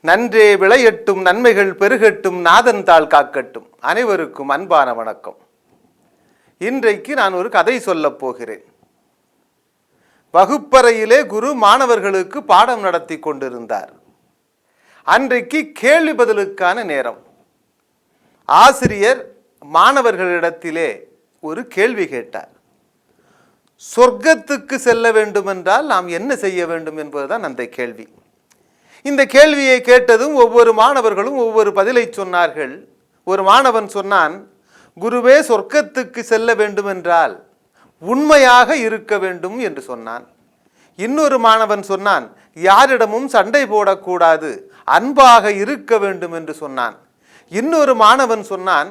நன்றே விளையட்டும் நன்மைகள் பெருகட்டும் நாதன் தாள் காக்கட்டும். அனைவருக்கும் அன்பான வணக்கம். இன்றைக்கு நான் ஒரு கதை சொல்லப் போகிறேன். வகுப்பறையிலே குரு மாணவர்களுக்கு பாடம் நடத்தி கொண்டிருந்தார். அன்றைக்கு கேள்வி பதிலுக்கான நேரம். ஆசிரியர் மாணவர்களிடத்திலே ஒரு கேள்வி கேட்டார். சொர்க்கத்துக்கு செல்ல வேண்டுமென்றால் நாம் என்ன செய்ய வேண்டும் என்பதுதான் அந்த கேள்வி. இந்த கேள்வியை கேட்டதும் ஒவ்வொரு மாணவர்களும் ஒவ்வொரு பதிலை சொன்னார்கள். ஒரு மாணவன் சொன்னான் குருவே சொர்க்கத்துக்கு செல்ல வேண்டுமென்றால் உண்மையாக இருக்க வேண்டும் என்று சொன்னான். இன்னொரு மாணவன் சொன்னான் யாரிடமும் சண்டை போடக்கூடாது அன்பாக இருக்க வேண்டும் என்று சொன்னான். இன்னொரு மாணவன் சொன்னான்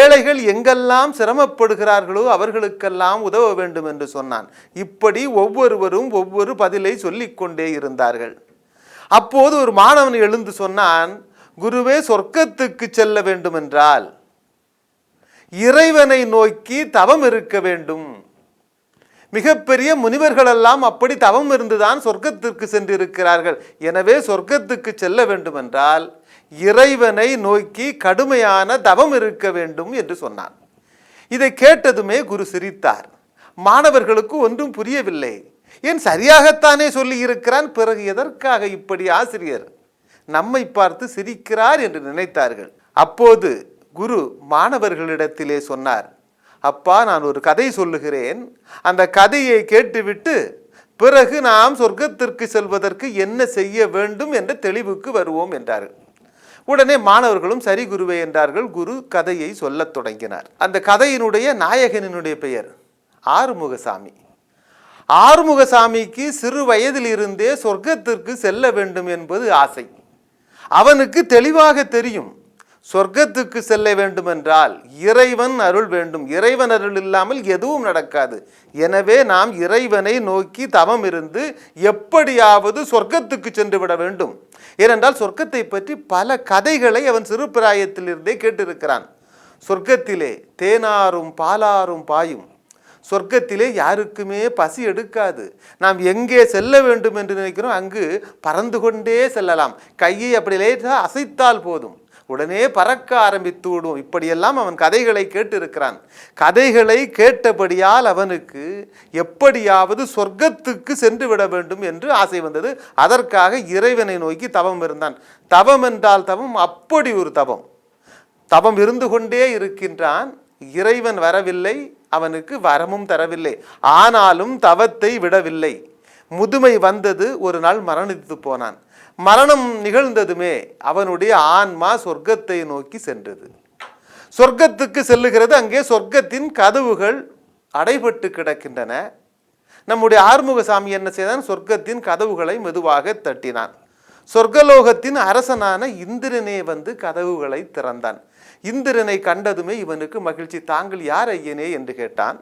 ஏழைகள் எங்கெல்லாம் சிரமப்படுகிறார்களோ அவர்களுக்கெல்லாம் உதவ வேண்டும் என்று சொன்னான். இப்படி ஒவ்வொருவரும் ஒவ்வொரு பதிலை சொல்லிக்கொண்டே இருந்தார்கள். அப்போது ஒரு மாணவன் எழுந்து சொன்னான் குருவே சொர்க்கத்துக்கு செல்ல வேண்டுமென்றால் இறைவனை நோக்கி தவம் இருக்க வேண்டும். மிகப்பெரிய முனிவர்களெல்லாம் அப்படி தவம் இருந்துதான் சொர்க்கத்திற்கு சென்றிருக்கிறார்கள். எனவே சொர்க்கத்துக்கு செல்ல வேண்டுமென்றால் இறைவனை நோக்கி கடுமையான தவம் இருக்க வேண்டும் என்று சொன்னான். இதை கேட்டதுமே குரு சிரித்தார். மாணவர்களுக்கு ஒன்றும் புரியவில்லை. ஏன் சரியாகத்தானே சொல்லி இருக்கிறான் பிறகு எதற்காக இப்படி ஆசிரியர்? நம்மை பார்த்து சிரிக்கிறார் என்று நினைத்தார்கள். அப்போது குரு மாணவர்களிடத்திலே சொன்னார் அப்பா நான் ஒரு கதை சொல்லுகிறேன். அந்த கதையை கேட்டுவிட்டு பிறகு நாம் சொர்க்கத்திற்கு செல்வதற்கு என்ன செய்ய வேண்டும் என்ற தெளிவுக்கு வருவோம் என்றார்கள். உடனே மாணவர்களும் சரி குருவே என்றார்கள். குரு கதையை சொல்லத் தொடங்கினார். அந்த கதையினுடைய நாயகனினுடைய பெயர் ஆறுமுகசாமி. ஆறுமுகசாமிக்கு சிறு வயதிலிருந்தே சொர்க்கத்திற்கு செல்ல வேண்டும் என்பது ஆசை. அவனுக்கு தெளிவாக தெரியும் சொர்க்கத்துக்கு செல்ல வேண்டுமென்றால் இறைவன் அருள் வேண்டும். இறைவன் அருள் இல்லாமல் எதுவும் நடக்காது. எனவே நாம் இறைவனை நோக்கி தவம் இருந்து எப்படியாவது சொர்க்கத்துக்கு சென்று விட வேண்டும். ஏனென்றால் சொர்க்கத்தை பற்றி பல கதைகளை அவன் சிறு பிராயத்திலிருந்தே கேட்டிருக்கிறான். சொர்க்கத்திலே தேனாரும் பாலாரும் பாயும். சொர்க்கத்திலே யாருக்குமே பசி எடுக்காது. நாம் எங்கே செல்ல வேண்டும் என்று நினைக்கிறோம் அங்கு பறந்து கொண்டே செல்லலாம். கையை அப்படி லேட்டாக அசைத்தால் போதும். உடனே பறக்க ஆரம்பித்து விடும் இப்படியெல்லாம் அவன் கதைகளை கேட்டிருக்கிறான். கதைகளை கேட்டபடியால் அவனுக்கு எப்படியாவது சொர்க்கத்துக்கு சென்று விட வேண்டும் என்று ஆசை வந்தது. அதற்காக இறைவனை நோக்கி தவம் இருந்தான். தவம் என்றால் தவம் அப்படி ஒரு தவம். தவம் இருந்து கொண்டே இருக்கின்றான். இறைவன் வரவில்லை. அவனுக்கு வரமும் தரவில்லை. ஆனாலும் தவத்தை விடவில்லை. முதுமை வந்தது ஒரு நாள் மரணித்து போனான். மரணம் நிகழ்ந்ததுமே அவனுடைய ஆன்மா சொர்க்கத்தை நோக்கி சென்றது. சொர்க்கத்துக்கு செல்லுகிறது. அங்கே சொர்க்கத்தின் கதவுகள் அடைபட்டு கிடக்கின்றன. நம்முடைய ஆறுமுகசாமி என்ன செய்தான்? சொர்க்கத்தின் கதவுகளை மெதுவாக தட்டினான். சொர்க்கலோகத்தின் அரசனான இந்திரனே வந்து கதவுகளை திறந்தான். இந்திரனை கண்டதுமே இவனுக்கு மகிழ்ச்சி தாங்கள் யார் ஐயனே? என்று கேட்டான்.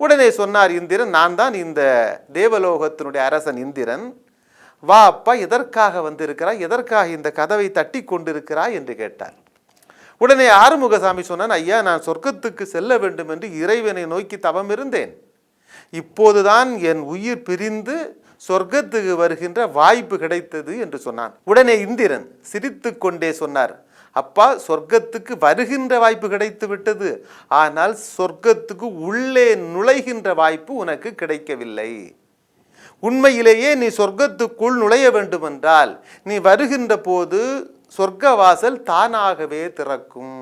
உடனே சொன்னார் இந்திரன் நான் தான் இந்த தேவலோகத்தினுடைய அரசன் இந்திரன். வா அப்பா எதற்காக வந்திருக்கிறாய்? எதற்காக இந்த கதவை தட்டி கொண்டிருக்கிறாய்? என்று கேட்டார். உடனே ஆறுமுகசாமி சொன்னான் ஐயா நான் சொர்க்கத்துக்கு செல்ல வேண்டும் என்று இறைவனை நோக்கி தவம் இருந்தேன் இப்போதுதான் என் உயிர் பிரிந்து சொர்க்கத்துக்கு வருகின்ற வாய்ப்பு கிடைத்தது என்று சொன்னான். உடனே இந்திரன் சிரித்து கொண்டே சொன்னார் அப்பா சொர்க்கத்துக்கு வருகின்ற வாய்ப்பு கிடைத்து விட்டது. ஆனால் சொர்க்கத்துக்கு உள்ளே நுழைகின்ற வாய்ப்பு உனக்கு கிடைக்கவில்லை. உண்மையிலேயே நீ சொர்க்கத்துக்குள் நுழைய வேண்டுமென்றால் நீ வருகின்ற போது சொர்க்க வாசல் தானாகவே திறக்கும்.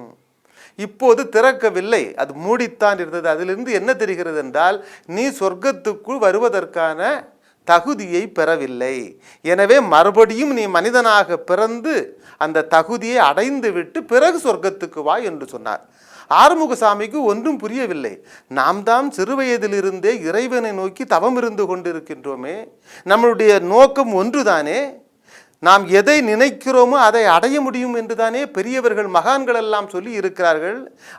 இப்போது திறக்கவில்லை. அது மூடித்தான் இருந்தது. அதிலிருந்து என்ன தெரிகிறது என்றால் நீ சொர்க்கத்துக்குள் வருவதற்கான தகுதியை பெறவில்லை. எனவே மறுபடியும் நீ மனிதனாக பிறந்து அந்த தகுதியை அடைந்து விட்டு பிறகு சொர்க்கத்துக்கு வா என்று சொன்னார். ஆறுமுகசாமிக்கு ஒன்றும் புரியவில்லை. நாம் தான் சிறுவயதிலிருந்தே இறைவனை நோக்கி தவம் இருந்து கொண்டிருக்கின்றோமே. நம்மளுடைய நோக்கம் ஒன்றுதானே? நாம் எதை நினைக்கிறோமோ அதை அடைய முடியும் என்றுதானே பெரியவர்கள் மகான்கள் எல்லாம் சொல்லி இருக்கிறார்கள்.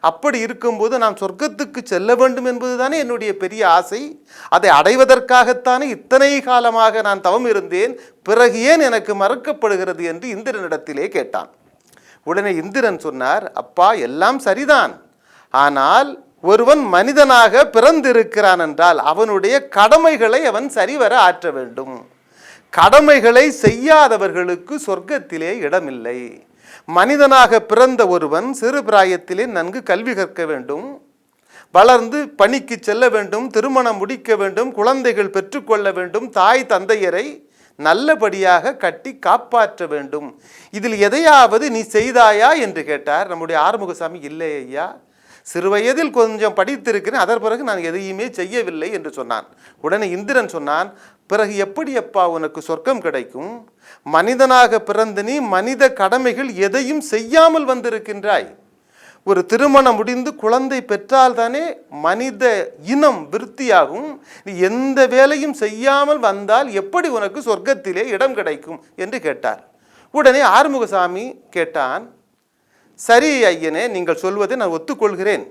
அப்படி இருக்கும்போது நாம் சொர்க்கத்துக்கு செல்ல வேண்டும் என்பதுதானே என்னுடைய பெரிய ஆசை. அதை அடைவதற்காகத்தானே இத்தனை காலமாக நான் தவம் இருந்தேன். பிறகு ஏன் எனக்கு மறக்கப்படுகிறது என்று இந்திரனிடத்திலே கேட்டான். உடனே இந்திரன் சொன்னார் அப்பா எல்லாம் சரிதான். ஆனால் ஒருவன் மனிதனாக பிறந்திருக்கிறான் என்றால் அவனுடைய கடமைகளை அவன் சரிவர ஆற்ற வேண்டும். கடமைகளை செய்யாதவர்களுக்கு சொர்க்கத்திலே இடமில்லை. மனிதனாக பிறந்த ஒருவன் சிறு பிராயத்திலே நன்கு கல்வி கற்க வேண்டும். வளர்ந்து பணிக்கு செல்ல வேண்டும் திருமணம் முடிக்க வேண்டும் குழந்தைகள் பெற்றுக்கொள்ள வேண்டும் தாய் தந்தையரை நல்லபடியாக கட்டி காப்பாற்ற வேண்டும். இதில் எதையாவது நீ செய்தாயா என்று கேட்டார். நம்முடைய ஆறுமுகசாமி இல்லை ஐயா சிறுவயதில் கொஞ்சம் படித்திருக்கிறேன் அதன் பிறகு நான் எதையுமே செய்யவில்லை என்று சொன்னான். உடனே இந்திரன் சொன்னான் பிறகு எப்படி அப்பா உனக்கு சொர்க்கம் கிடைக்கும்? மனிதனாக பிறந்து நீ மனித கடமைகள் எதையும் செய்யாமல் வந்திருக்கின்றாய். ஒரு திருமணம் முடிந்து குழந்தை பெற்றால்தானே மனித இனம் விருத்தியாகும். நீ எந்த வேலையும் செய்யாமல் வந்தால் எப்படி உனக்கு சொர்க்கத்திலே இடம் கிடைக்கும்? என்று கேட்டார். உடனே ஆறுமுகசாமி கேட்டான் சரி ஐயனே நீங்கள் சொல்வதை நான் ஒத்துக்கொள்கிறேன்.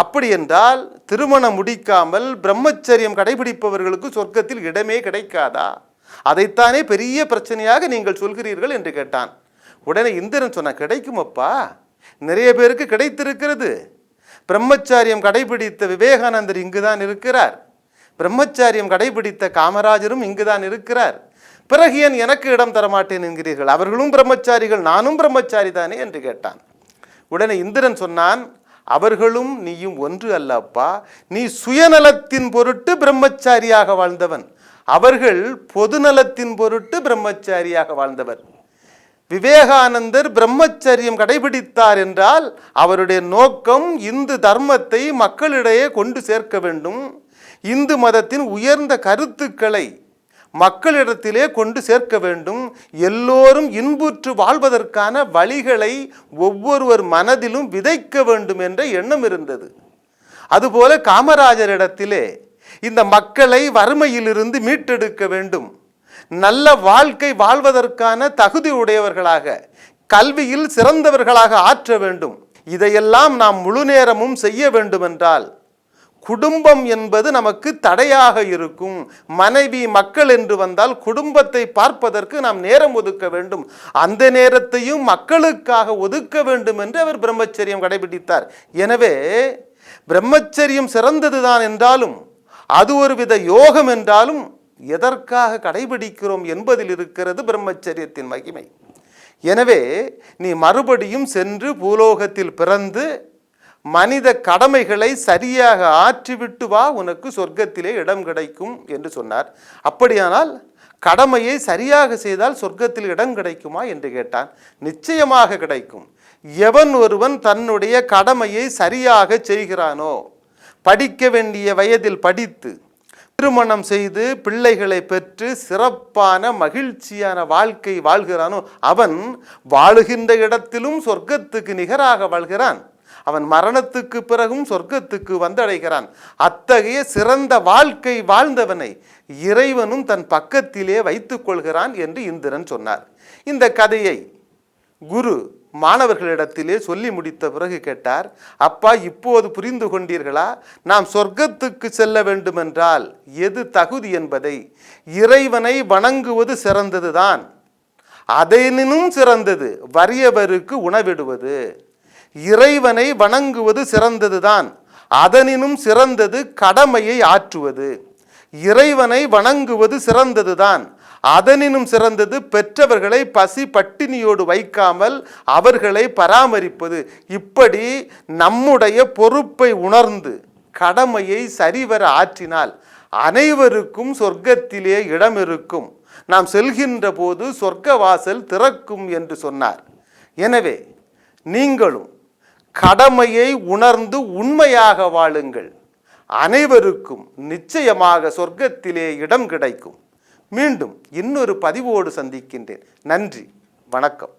அப்படி என்றால் திருமணம் முடிக்காமல் பிரம்மச்சரியம் கடைபிடிப்பவர்களுக்கு சொர்க்கத்தில் இடமே கிடைக்காதா? அதைத்தானே பெரிய பிரச்சனையாக நீங்கள் சொல்கிறீர்கள் என்று கேட்டான். உடனே இந்திரன் சொன்ன கிடைக்குமப்பா நிறைய பேருக்கு கிடைத்திருக்கிறது. பிரம்மச்சாரியம் கடைபிடித்த விவேகானந்தர் இங்குதான் இருக்கிறார். பிரம்மச்சாரியம் கடைபிடித்த காமராஜரும் இங்குதான் இருக்கிறார். பிறகு ஏன் எனக்கு இடம் தரமாட்டேன் என்கிறீர்கள்? அவர்களும் பிரம்மச்சாரிகள் நானும் பிரம்மச்சாரி தானே என்று கேட்டான். உடனே இந்திரன் சொன்னான் அவர்களும் நீயும் ஒன்று அல்லப்பா. நீ சுயநலத்தின் பொருட்டு பிரம்மச்சாரியாக வாழ்ந்தவன். அவர்கள் பொது நலத்தின் பொருட்டு பிரம்மச்சாரியாக வாழ்ந்தவர். விவேகானந்தர் பிரம்மச்சரியம் கடைபிடித்தார் என்றால் அவருடைய நோக்கம் இந்து தர்மத்தை மக்களிடையே கொண்டு சேர்க்க வேண்டும். இந்து மதத்தின் உயர்ந்த கருத்துக்களை மக்களிடத்திலே கொண்டு சேர்க்க வேண்டும். எல்லோரும் இன்புற்று வாழ்வதற்கான வழிகளை ஒவ்வொருவர் மனதிலும் விதைக்க வேண்டும் என்ற எண்ணம் இருந்தது. அதுபோல காமராஜரிடத்திலே இந்த மக்களை வறுமையிலிருந்து மீட்டெடுக்க வேண்டும். நல்ல வாழ்க்கை வாழ்வதற்கான தகுதி உடையவர்களாக கல்வியில் சிறந்தவர்களாக ஆற்ற வேண்டும். இதையெல்லாம் நாம் முழு நேரமும் செய்ய வேண்டுமென்றால் குடும்பம் என்பது நமக்கு தடையாக இருக்கும். மனைவி மக்கள் என்று வந்தால் குடும்பத்தை பார்ப்பதற்கு நாம் நேரம் ஒதுக்க வேண்டும். அந்த நேரத்தையும் மக்களுக்காக ஒதுக்க வேண்டும் என்று அவர் பிரம்மச்சரியம் கடைபிடித்தார். எனவே பிரம்மச்சரியம் சிறந்ததுதான் என்றாலும் அது ஒரு வித யோகம் என்றாலும் எதற்காக கடைபிடிக்கிறோம் என்பதில் இருக்கிறது பிரம்மச்சரியத்தின் மகிமை. எனவே நீ மறுபடியும் சென்று பூலோகத்தில் பிறந்து மனித கடமைகளை சரியாக ஆற்றிவிட்டு வா உனக்கு சொர்க்கத்திலே இடம் கிடைக்கும் என்று சொன்னார். அப்படியானால் கடமையை சரியாக செய்தால் சொர்க்கத்தில் இடம் கிடைக்குமா என்று கேட்டான். நிச்சயமாக கிடைக்கும். எவன் ஒருவன் தன்னுடைய கடமையை சரியாக செய்கிறானோ படிக்க வேண்டிய வயதில் படித்து திருமணம் செய்து பிள்ளைகளை பெற்று சிறப்பான மகிழ்ச்சியான வாழ்க்கை வாழ்கிறானோ அவன் வாழுகின்ற இடத்திலும் சொர்க்கத்துக்கு நிகராக வாழ்கிறான். அவன் மரணத்துக்கு பிறகும் சொர்க்கத்துக்கு வந்தடைகிறான். அத்தகைய சிறந்த வாழ்க்கை வாழ்ந்தவனை இறைவனும் தன் பக்கத்திலே வைத்துக் கொள்கிறான் என்று இந்திரன் சொன்னார். இந்த கதையை குரு மாணவர்களிடத்திலே சொல்லி முடித்த பிறகு கேட்டார் அப்பா இப்போது புரிந்து கொண்டீர்களா? நாம் சொர்க்கத்துக்கு செல்ல வேண்டுமென்றால் எது தகுதி என்பதை? இறைவனை வணங்குவது சிறந்ததுதான். அதனினும் சிறந்தது. வறியவருக்கு உணவிடுவது. இறைவனை வணங்குவது சிறந்ததுதான். அதனினும் சிறந்தது கடமையை ஆற்றுவது. இறைவனை வணங்குவது சிறந்ததுதான். அதனினும் சிறந்தது பெற்றவர்களை பசி பட்டினியோடு வைக்காமல் அவர்களை பராமரிப்பது. இப்படி நம்முடைய பொறுப்பை உணர்ந்து கடமையை சரிவர ஆற்றினால் அனைவருக்கும் சொர்க்கத்திலே இடம் இருக்கும் நாம் செல்கின்ற போது சொர்க்க வாசல் திறக்கும் என்று சொன்னார். எனவே நீங்களும் கடமையை உணர்ந்து உண்மையாக வாழுங்கள். அனைவருக்கும் நிச்சயமாக சொர்க்கத்திலே இடம் கிடைக்கும். மீண்டும் இன்னொரு பதிவோடு சந்திக்கின்றேன். நன்றி. வணக்கம்.